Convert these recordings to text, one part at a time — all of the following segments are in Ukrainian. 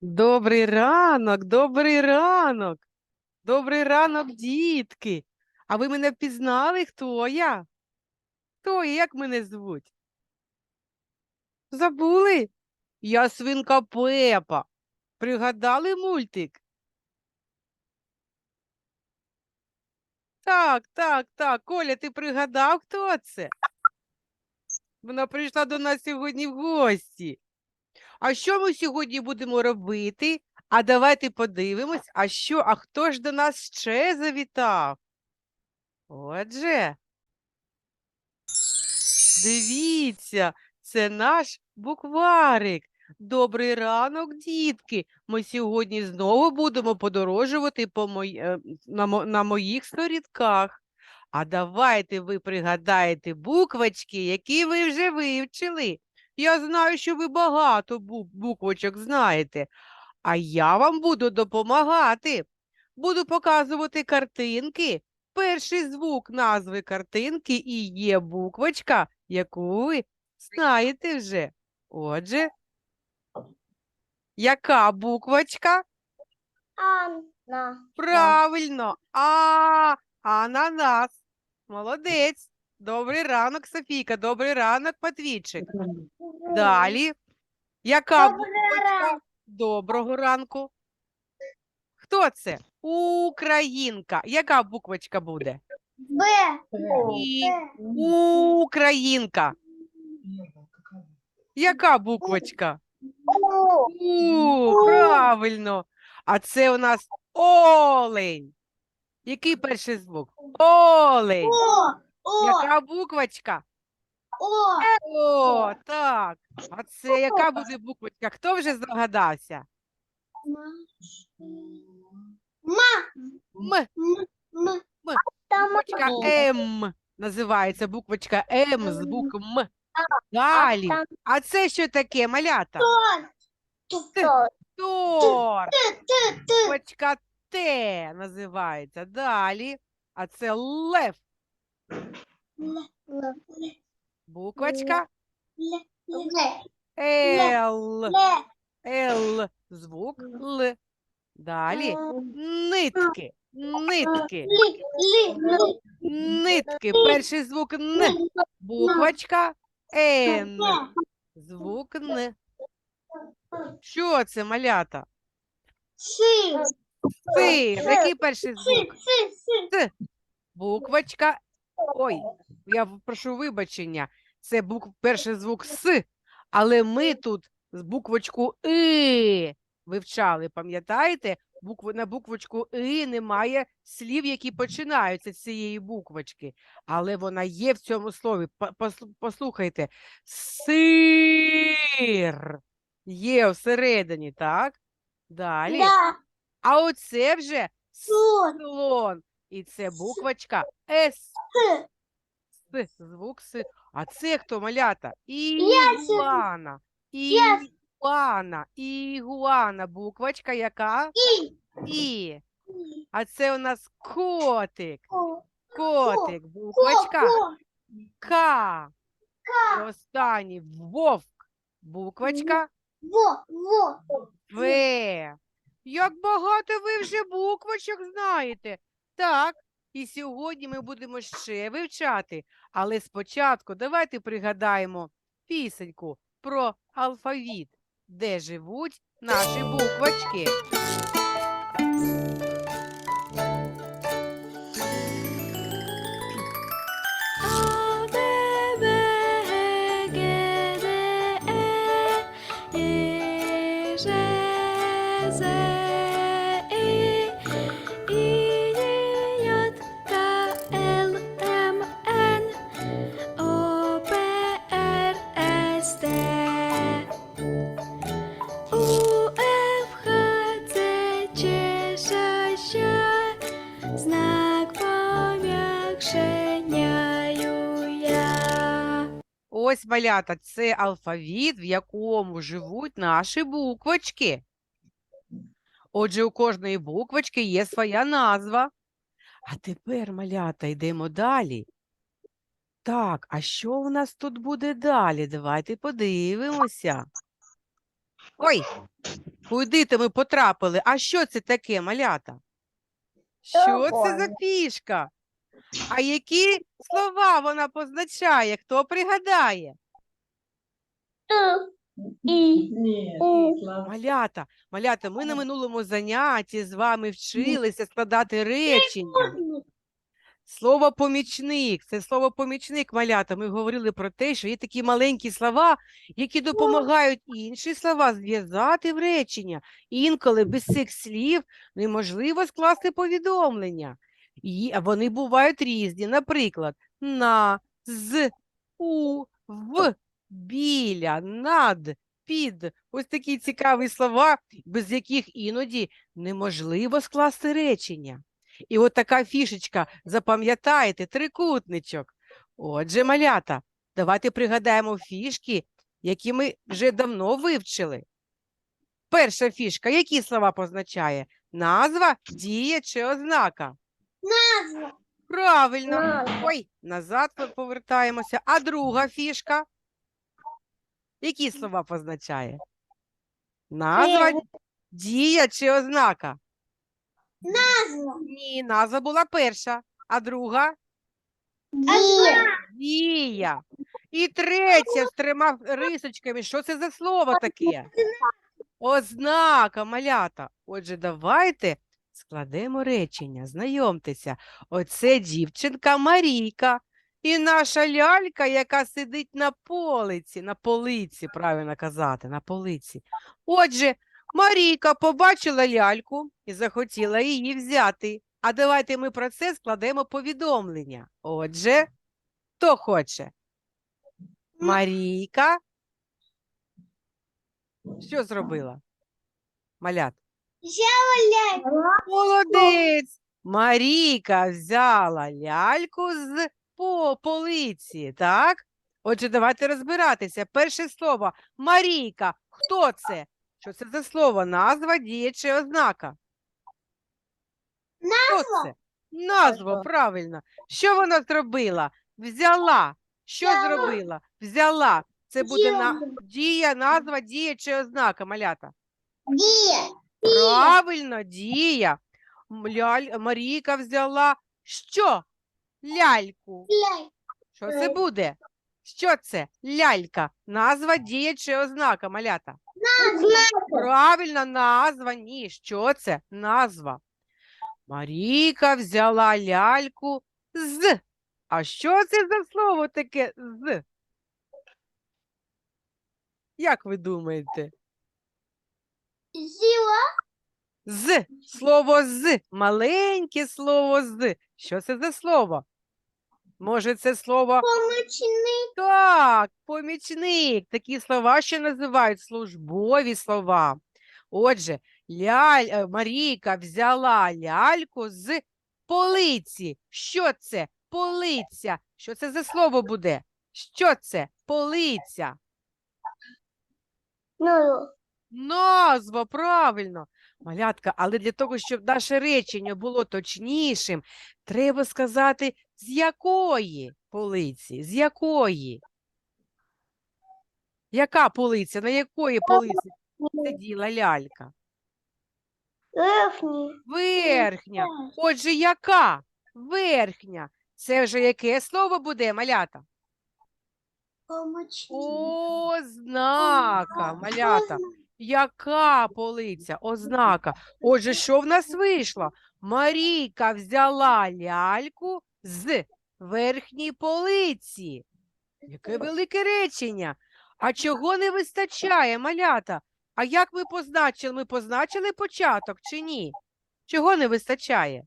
Добрий ранок, добрий ранок. Добрий ранок, дітки. А ви мене впізнали, хто я? Хто я? Як мене звуть? Забули? Я свинка Пепа. Пригадали мультик? Так, так, так. Коля, ти пригадав, хто це? Вона прийшла до нас сьогодні в гості. А що ми сьогодні будемо робити? А давайте подивимось, а що, а хто ж до нас ще завітав? Отже, дивіться, це наш букварик. Добрий ранок, дітки. Ми сьогодні знову будемо подорожувати по мої... е, на, мо... на моїх сторінках. А давайте ви пригадаєте буквочки, які ви вже вивчили. Я знаю, що ви багато буквочок знаєте, а я вам буду допомагати. Буду показувати картинки. Перший звук назви картинки і є буквочка, яку ви знаєте вже. Отже, яка буквочка? Анна. Правильно. А, ананас. Молодець. Добрий ранок, Софійка. Добрий ранок, Матвійчик. Далі. Яка буквочка? Доброго ранку. Хто це? Українка. Яка буквочка буде? Б. І Українка. Яка буквочка? У, правильно. А це у нас олень. Який перший звук? Олень. О. Яка буквочка? О. О, так. А це яка буде буквочка? Хто вже здогадався? М. М. М. Буквочка М. М називається буквочка М, звук М. Далі. А це що таке, малята? Торт. Т. Т. Буквочка Т називається. Далі. А це лев. Буквочка Л. Л. Звук Л. Далі. Нитки. Нитки. Нитки. Перший звук Н. Буквочка Н. Звук Н. Що це, малята? Си. Сир. Який перший звук? Си. Си. Буквочка. Ой, я прошу вибачення. Це бук... перший звук С, але ми тут з буквочку И вивчали, пам'ятаєте? Букв... На буквочку И немає слів, які починаються з цієї буквочки, але вона є в цьому слові. Послухайте. Сир є всередині, так? Далі. Да. А оце вже слон. І це буквочка С. С, звук С. А це хто малята? Ігуана. Ігуана. Ігуана. Буквочка яка? І. І. А це у нас котик. Котик. Буквочка. К. І останній вовк. Буквочка Во. Во. В. Як багато ви вже буквочок знаєте. Так, і сьогодні ми будемо ще вивчати. Але спочатку давайте пригадаємо пісеньку про алфавіт, де живуть наші буквочки. Ось малята, це алфавіт, в якому живуть наші буквочки. Отже, у кожної буквочки є своя назва. А тепер, малята, йдемо далі. Так, а що у нас тут буде далі? Давайте подивимося. Ой, куди то ми потрапили? А що це таке, малята? Що це за фішка? А які слова вона позначає? Хто пригадає? І. Ні, У. Слава. Малята, малята, ми на минулому занятті з вами вчилися складати речення. Слово помічник, це слово помічник, малята. Ми говорили про те, що є такі маленькі слова, які допомагають інші слова зв'язати в речення. Інколи без цих слів неможливо скласти повідомлення. І вони бувають різні. Наприклад, на, з, у, в, біля, над, під. Ось такі цікаві слова, без яких іноді неможливо скласти речення. І от така фішечка, запам'ятайте, трикутничок. Отже, малята, давайте пригадаємо фішки, які ми вже давно вивчили. Перша фішка, які слова позначає? Назва, дія чи ознака? Назва. Правильно. Назва. Ой, назад повертаємося. А друга фішка? Які слова позначає? Назва, Е. дія чи ознака? Назва. Ні, назва була перша, а друга Дія. дія. І третя з трьома рисочками. Що це за слово таке? Ознака, малята. Отже, давайте складемо речення. Знайомтеся. Оце дівчинка Марійка. І наша лялька, яка сидить на полиці, на полиці, правильно казати, на полиці. Отже, Марійка побачила ляльку і захотіла її взяти. А давайте ми про це складемо повідомлення. Отже, хто хоче? Марійка. Що зробила? Малят. Взяла Молодець! Марійка взяла ляльку з по полиці, так? Отже, давайте розбиратися. Перше слово Марійка. Хто це? Що це за слово? Назва, дія чи ознака? Хто це? Назва, Назва. правильно. Що вона зробила? Взяла. Що Взяла. зробила? Взяла. Це буде на... Дія, назва, дія чи ознака, малята? Дія. Правильно, дія. Ляль... Марійка взяла що? Ляльку. Що це буде? Що це? Лялька. Назва, дія чи ознака, малята? Назва. Правильно, назва. Ні. Що це? Назва. Марійка взяла ляльку з. А що це за слово таке з? Як ви думаєте? Зіла. З. Слово з. Маленьке слово з. Що це за слово? Може, це слово Помічник. так, помічник. Такі слова, що називають службові слова. Отже, ляль... е, Марійка взяла ляльку з полиці. Що це? Полиця. Що це за слово буде? Що це? Полиця. Ну. Назва, правильно. Малятка, але для того, щоб наше речення було точнішим, треба сказати, з якої полиці, з якої? Яка полиця? На якої полиці сиділа лялька? Верхній. Верхня. Отже, яка? Верхня. Це вже яке слово буде, малята? Помічник. Ознака, малята. Яка полиця? Ознака. Отже, що в нас вийшло? Марійка взяла ляльку з верхньої полиці. Яке велике речення. А чого не вистачає, малята? А як ми позначили? Ми позначили початок чи ні? Чого не вистачає?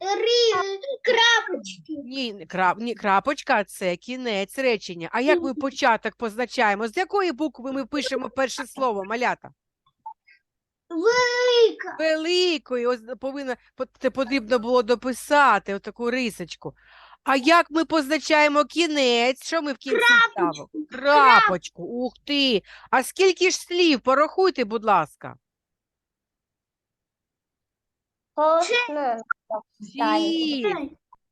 Рі... Крапочки. Ні, не крап, ні, крапочка це кінець речення. А як ми початок позначаємо? З якої букви ми пишемо перше слово, малята? Велика. Великою, ось повинно, по- це потрібно було дописати отаку рисочку. А як ми позначаємо кінець? Що ми в кінці ставимо? Крапочку. Ух ти! А скільки ж слів? Порахуйте, будь ласка.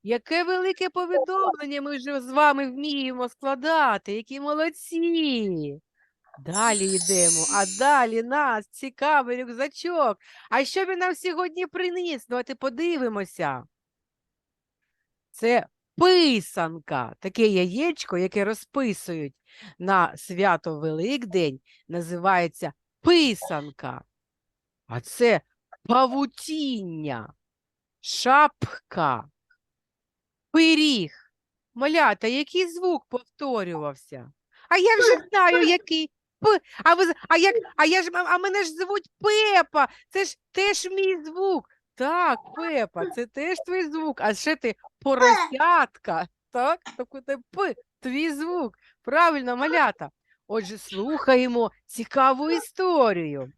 Яке велике повідомлення ми вже з вами вміємо складати. Які молодці. Далі йдемо, а далі нас цікавий рюкзачок. А що він нам сьогодні приніс? Давайте подивимося. Це писанка, таке яєчко, яке розписують на свято Великдень, називається писанка. А це павутіння, шапка, пиріг. Малята, який звук повторювався? А я вже знаю, який. П. А ви а як а я ж а мене ж звуть Пепа. Це ж теж мій звук. Так, Пепа, це теж твій звук. А ще ти поросятка. Так, тобто це П, твій звук. Правильно, малята. Отже, слухаємо цікаву історію.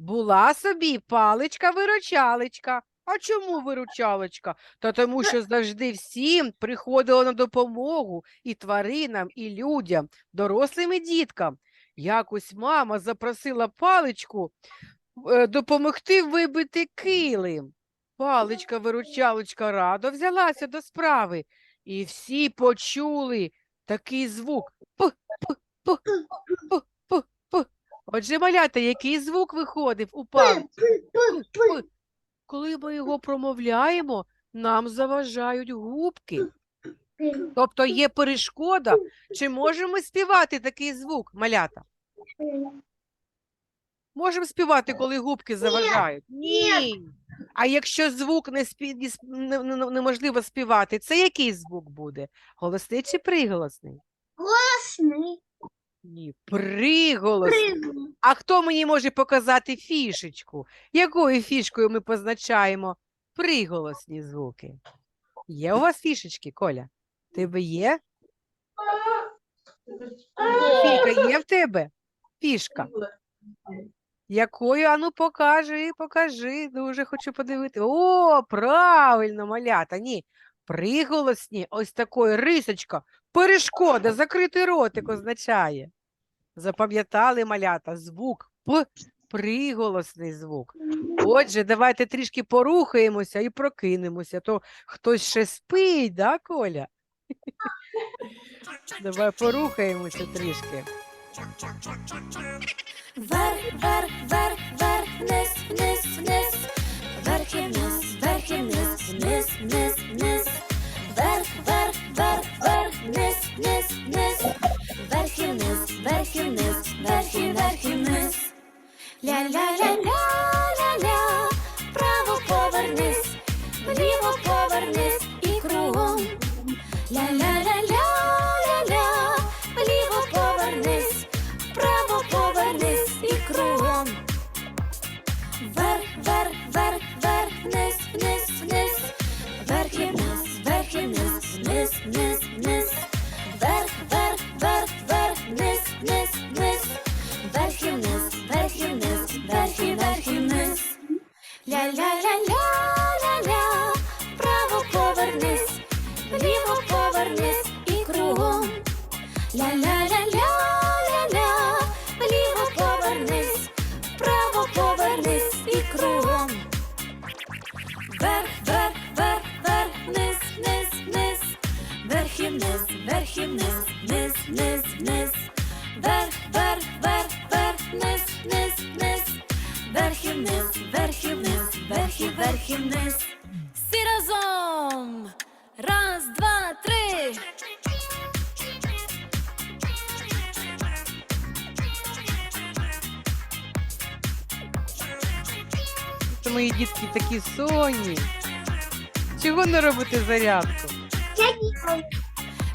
Була собі паличка-виручалочка. А чому виручалочка? Та тому, що завжди всім приходила на допомогу і тваринам, і людям, дорослим і діткам. Якось мама запросила паличку е, допомогти вибити килим. Паличка-виручалочка радо взялася до справи, і всі почули такий звук. П, п, п, п, п, п. Отже, малята, який звук виходив у паличці? Коли ми його промовляємо, нам заважають губки. Тобто є перешкода. Чи можемо співати такий звук, малята? Можемо співати, коли губки заважають? Ні. А якщо звук не спі... не сп- не- не- неможливо співати, це який звук буде? Голосний чи приголосний? Классный. Ні, приголосний. А хто мені може показати фішечку? Якою фішкою ми позначаємо приголосні звуки? Є у вас фішечки, Коля? Тебе є? Філька, є в тебе? Фішка. Якою? Ану, покажи, покажи. Дуже хочу подивити. О, правильно, малята. Ні. Приголосні, ось такої рисочка, перешкода, закритий ротик означає. Запам'ятали малята звук П, приголосний звук. Отже, давайте трішки порухаємося і прокинемося. То хтось ще спить, да, Коля? Давай порухаємося трішки. Вверх, вверх, вверх, вверх, вниз, вниз, вниз. Вверх і вниз, вверх і вниз, вниз, вниз, вниз. Вверх, вверх, вверх, вверх, вниз, вниз, вниз. Вверх і вниз, вверх і вниз, вверх і вверх і вниз. Ля-ля-ля-ля-ля-ля, право повернись, вліво повернись Ля-ля-ля-ля-ля-ля, Чого не робити зарядку?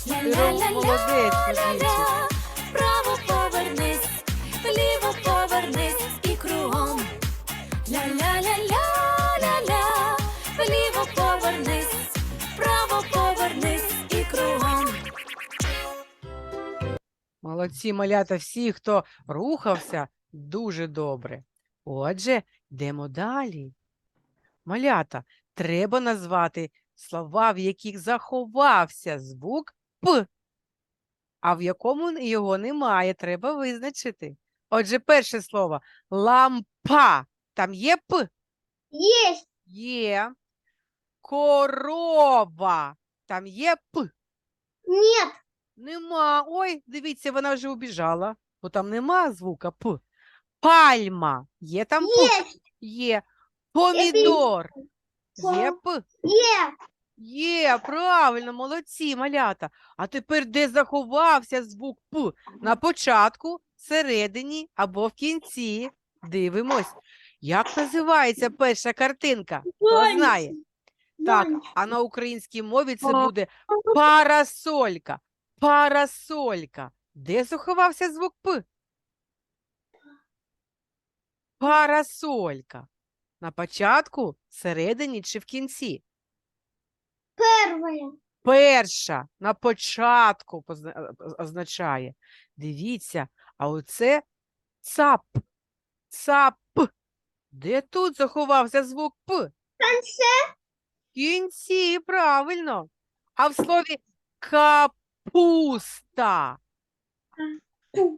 Ля-ля-ля-ля-ля-ля, Право повернись, вліво повернись і кругом. Ля-ля-ля-ля-ля-ля, вліво повернись, право повернись і кругом. Молодці малята, всі, хто рухався, дуже добре. Отже, йдемо далі. Малята, треба назвати слова, в яких заховався звук П, а в якому його немає, треба визначити. Отже, перше слово лампа. Там є П? Есть. Є. Корова. Там є П. Нет. Нема. Ой, дивіться, вона вже убіжала. бо там нема звука П. Пальма. Є там П? Є. Помідор. Є П? Е. Є, правильно, молодці, малята. А тепер де заховався звук П? На початку, всередині або в кінці. Дивимось. Як називається перша картинка? Хто знає? Так, а на українській мові це буде парасолька. Парасолька. Де заховався звук П? Парасолька. На початку, всередині чи в кінці? Первая. Перша на початку е, е, означає. Дивіться, а оце цап. Цап. Де тут заховався звук П? В кінці, правильно. А в слові капуста. Э,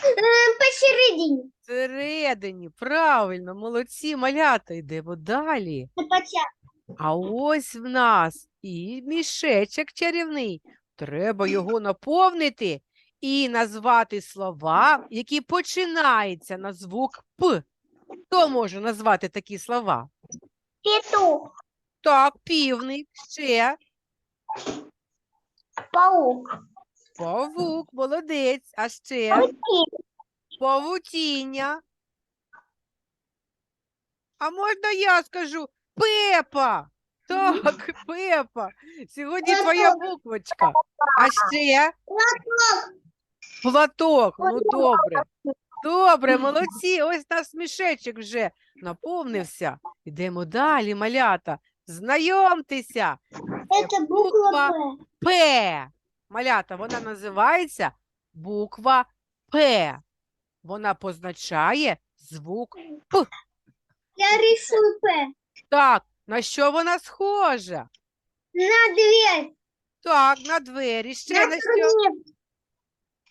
Посередине. Всередині, правильно, молодці, малята, йдемо далі. На початку. А ось в нас і мішечок чарівний. Треба його наповнити і назвати слова, які починаються на звук П. Хто може назвати такі слова? Петух. Так, півник, ще Паук. Павук, молодець, а ще павутіння. А можна я скажу Пепа? Так, Пепа. Сьогодні твоя буквочка. А ще платок. Ну добре. Добре, молодці. Ось наш мішечок вже наповнився. Йдемо далі, малята. Знайомтеся. Это буква П. Малята, вона називається буква П. Вона позначає звук П. Я рисую П. Так, на що вона схожа? На дверь. Так, на двері. Ще На на що?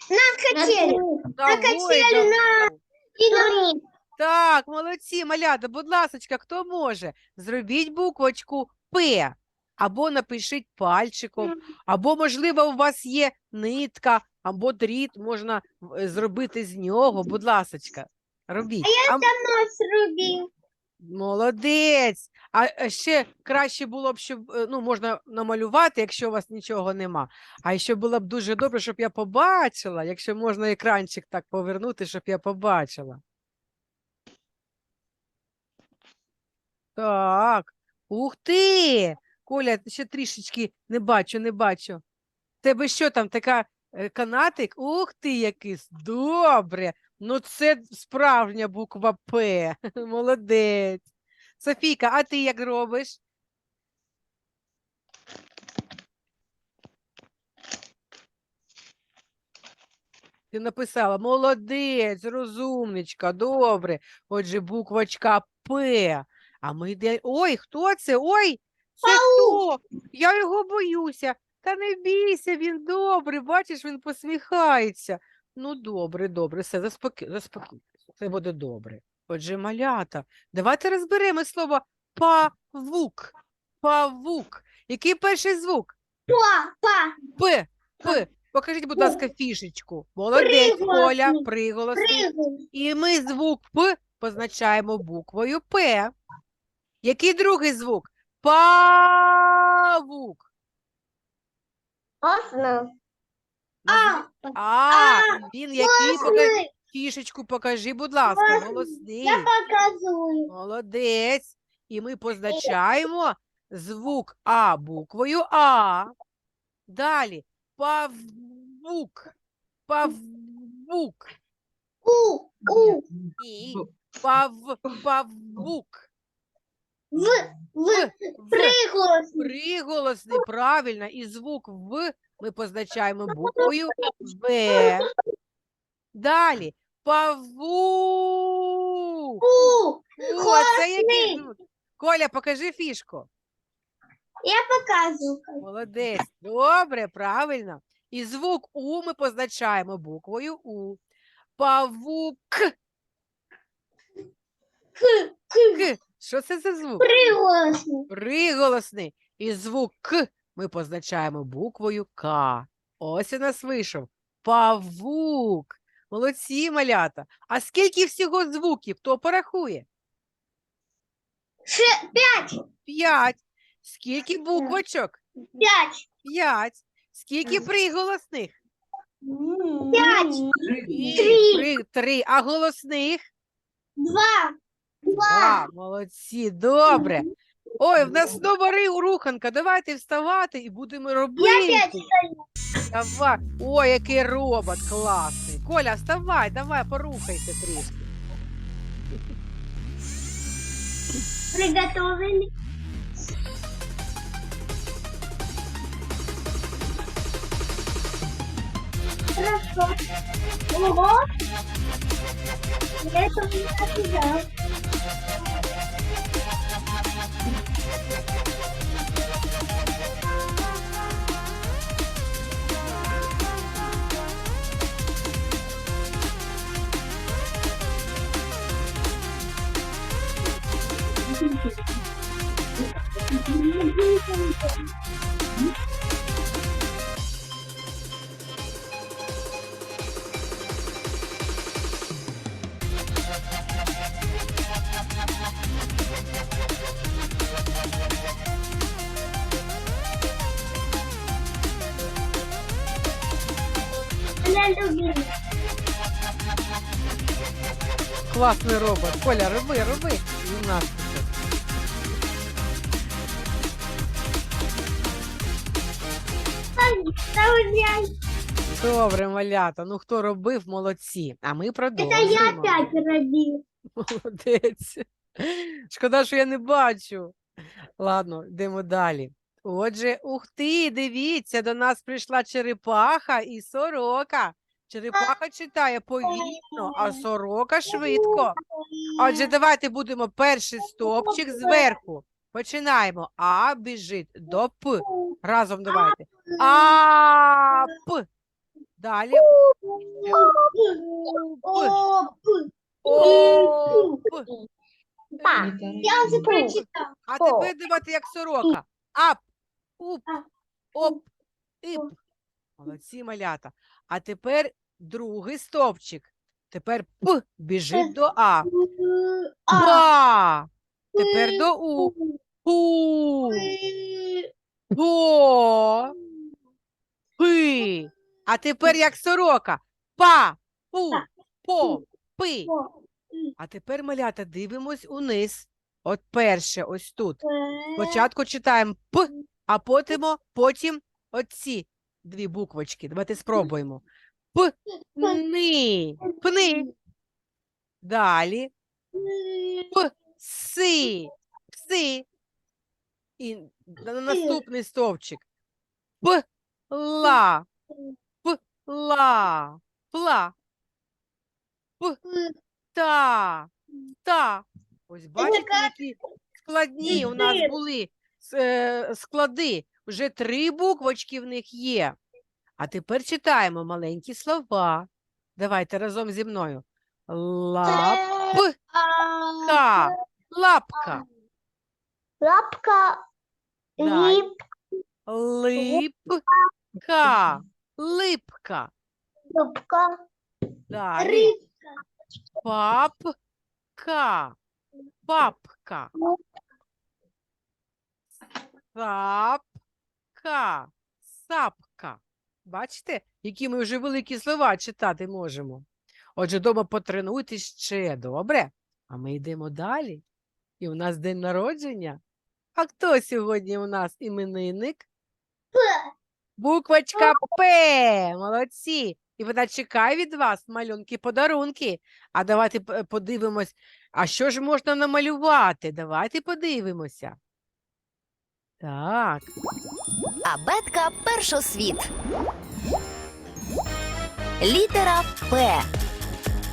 На качели. На качелі, гойдалку. И турник. Так, молодці, малята, будь ласочка, хто може? Зробіть буквочку П. Або напишіть пальчиком, або, можливо, у вас є нитка, або дріт, можна е, зробити з нього. Будь ласочка, робіть. А м- Нос рубил. Молодець. А е, ще краще було б, щоб е, ну, можна намалювати, якщо у вас нічого нема. А ще було б дуже добре, щоб я побачила, якщо можна екранчик так повернути, щоб я побачила. Так. Ух ти! Коля, ще трішечки не бачу, не бачу. Тебе що там, така е, канатик? Ух ти, який! Добре. Ну, це справжня буква П. Молодець. Софійка, а ти як робиш? Ти написала молодець, розумничка, добре. Отже, буквочка П. А ми йде. Ой, хто це? Ой, це хто? Я його боюся. Та не бійся, він добрий, бачиш, він посміхається. Ну, добре, добре, все, заспоки... заспокійтеся, все буде добре. Отже, малята, давайте розберемо слово павук. Павук. Який перший звук? Па. Па. П. П. Покажіть, будь ласка, фішечку. Молодець, приголосний. Прыгай. І ми звук П позначаємо буквою П. Який другий звук? Павук. Осно. А. А, він який? Покажи, Голосный. фішечку покажи, будь ласка, Голосний. Я показываю. Молодець. І ми позначаємо звук А буквою А. Далі. Павук. Павук. У. У. Ні. Пав, павук. В. В. В. Приголосный. Приголосний, правильно. І звук В ми позначаємо буквою В. Далі. Павук. У. О, це який Голосний. звук? Коля, покажи фішку. Я показываю. Молодець. Добре, правильно. І звук У ми позначаємо буквою У. Павук. К. К. Що це за звук? Приголосный. Приголосний. І звук К ми позначаємо буквою К. Ось у нас вийшов. Павук. Молодці, малята. А скільки всього звуків? Хто порахує? Ше- Пять. П'ять. Скільки буквочок? Пять. П'ять. Скільки приголосних? Пять. Три. Три. Три. А голосних? Два. Два. Два. Молодці, добре. Ой, в нас знову ри- руханка. Давайте вставати і будемо робити. Давай. Ой, який робот класний. Коля, вставай, давай, порухайся трішки. Приготовили. Хорошо. Ого. Я этого не ожидал. Класний робот. Коля, роби, роби. Гімнастику. Добре, малята. Ну хто робив, молодці. А ми продовжуємо. я опять родил. Молодець. Шкода, що я не бачу. Ладно, йдемо далі. Отже, ух ти, дивіться, до нас прийшла черепаха і сорока. Черепаха читає повільно, а сорока швидко. Отже, давайте будемо перший стовпчик зверху. Починаємо. А біжить до П. Разом давайте. А П. Далі. О, П. Я уже прочитал. А тепер давайте як сорока. Ап, уп, оп, іп. Молодці малята. А тепер другий стовпчик. Тепер П біжить до А. А. Па. Тепер до У. Пу. По. Пи. А тепер як сорока. Па. Пу. По. Пи. А тепер, малята, дивимось униз. От перше, ось тут. Спочатку читаємо П, а потім, потім оці дві буквочки. Давайте спробуємо. П, ни, пни. Далі си, пси. І на наступний стовпчик. П, ла, п, ла, пла, п, та, та. Ось бачите, які складні у нас були с- е, склади. Вже три буквочки в них є. А тепер читаємо маленькі слова. Давайте разом зі мною. Лапка, лапка, Лапка. Далі. Лип. липка, липка. Лапка. Далі папка, папка. Сапка, сапка. Бачите, які ми вже великі слова читати можемо. Отже, дома потренуйтесь ще, добре? А ми йдемо далі. І у нас день народження. А хто сьогодні у нас іменинник? П. Буквочка П. Молодці. І вона чекає від вас малюнки, подарунки. А давайте подивимось, а що ж можна намалювати? Давайте подивимося. Так, Абетка першосвіт. Літера П.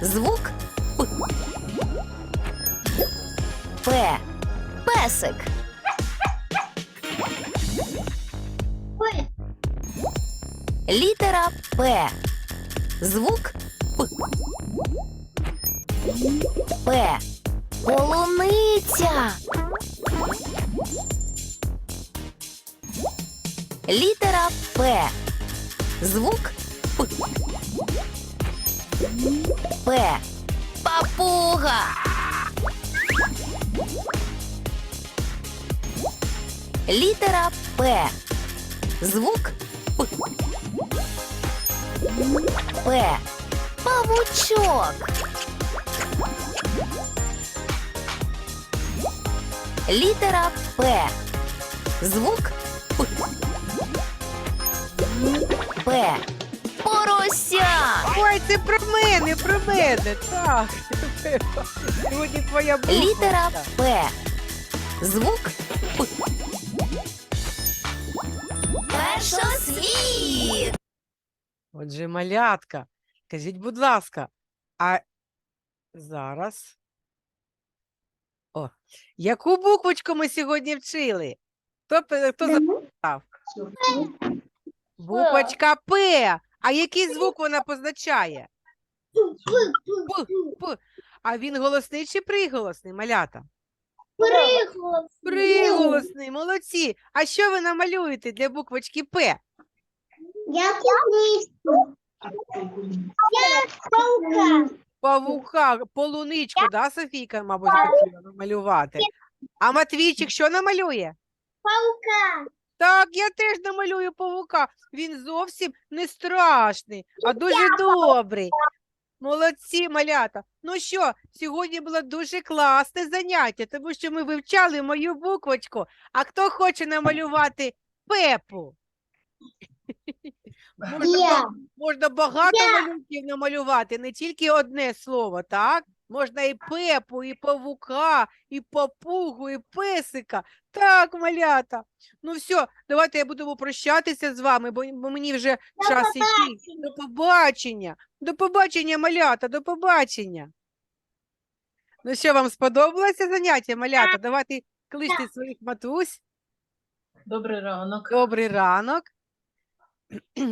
Звук П. П. Песик. Ой. Літера П. Звук П. П. Полуниця. Літера П. Звук П. П. Папуга. Літера П. Звук П. П. Павучок. Літера П. Звук П. П. Порося. Ой, це про мене, про мене. Так. Сьогодні твоя буква. Літера П. Звук П. Першосвіт. Отже, малятка, кажіть, будь ласка, а зараз. О, яку буквочку ми сьогодні вчили? Хто, хто запитав? Буквочка П. А який звук вона позначає? А він голосний чи приголосний, малята? Приголосний. Приголосний, молодці. А що ви намалюєте для буквочки П? Я кузнечку. Я паука. Павука, полуничку, да, Софійка, мабуть, хотіла намалювати. А Матвійчик що намалює? Паука. Так, я теж намалюю павука. Він зовсім не страшний, а дуже добрий. Молодці, малята. Ну що, сьогодні було дуже класне заняття, тому що ми вивчали мою буквочку. А хто хоче намалювати Пепу? Можна, Я. можна багато малюнків намалювати, не тільки одне слово, так? Можна і пепу, і павука, і папугу, і песика. Так, малята. Ну все, давайте я буду прощатися з вами, бо, бо мені вже До час йти. До побачення. До побачення, малята, до побачення. Ну що, вам сподобалося заняття, малята? Давайте кличте своїх матусь. Добрий ранок. Добрий ранок.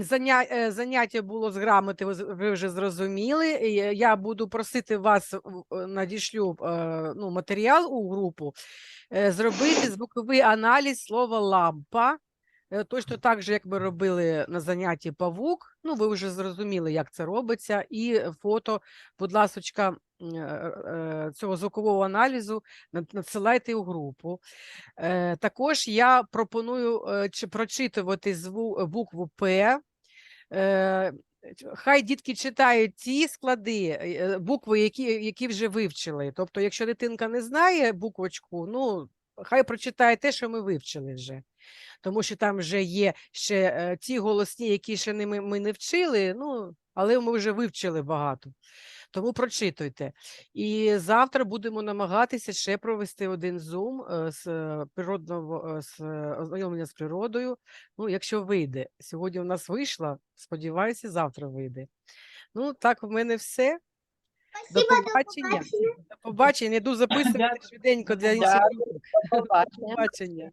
Заня... е, Заняття було з грамоти, ви вже зрозуміли. Я буду просити вас, надішлю е, ну, матеріал у групу, е, зробити звуковий аналіз слова лампа. Е, Точно так же, як ми робили на занятті павук. Ну, ви вже зрозуміли, як це робиться. І фото, будь е, е, цього звукового аналізу надсилайте у групу. Також я пропоную прочитувати зву, е, букву П. Е, Хай дітки читають ті склади, е, букви, які, які вже вивчили. Тобто, якщо дитинка не знає буквочку, ну хай прочитає те, що ми вивчили вже. Тому що там вже є ще е, ті голосні, які ще не ми, ми не вчили, ну, але ми вже вивчили багато. Тому прочитуйте. І завтра будемо намагатися ще провести один зум е, з е, природного з ознайомлення з природою. Ну, якщо вийде. Сьогодні у нас вийшло, сподіваюся, завтра вийде. Ну, так, в мене все. До Спасибо, до побачення. До побачення. Йду записувати швиденько для інших. До побачення.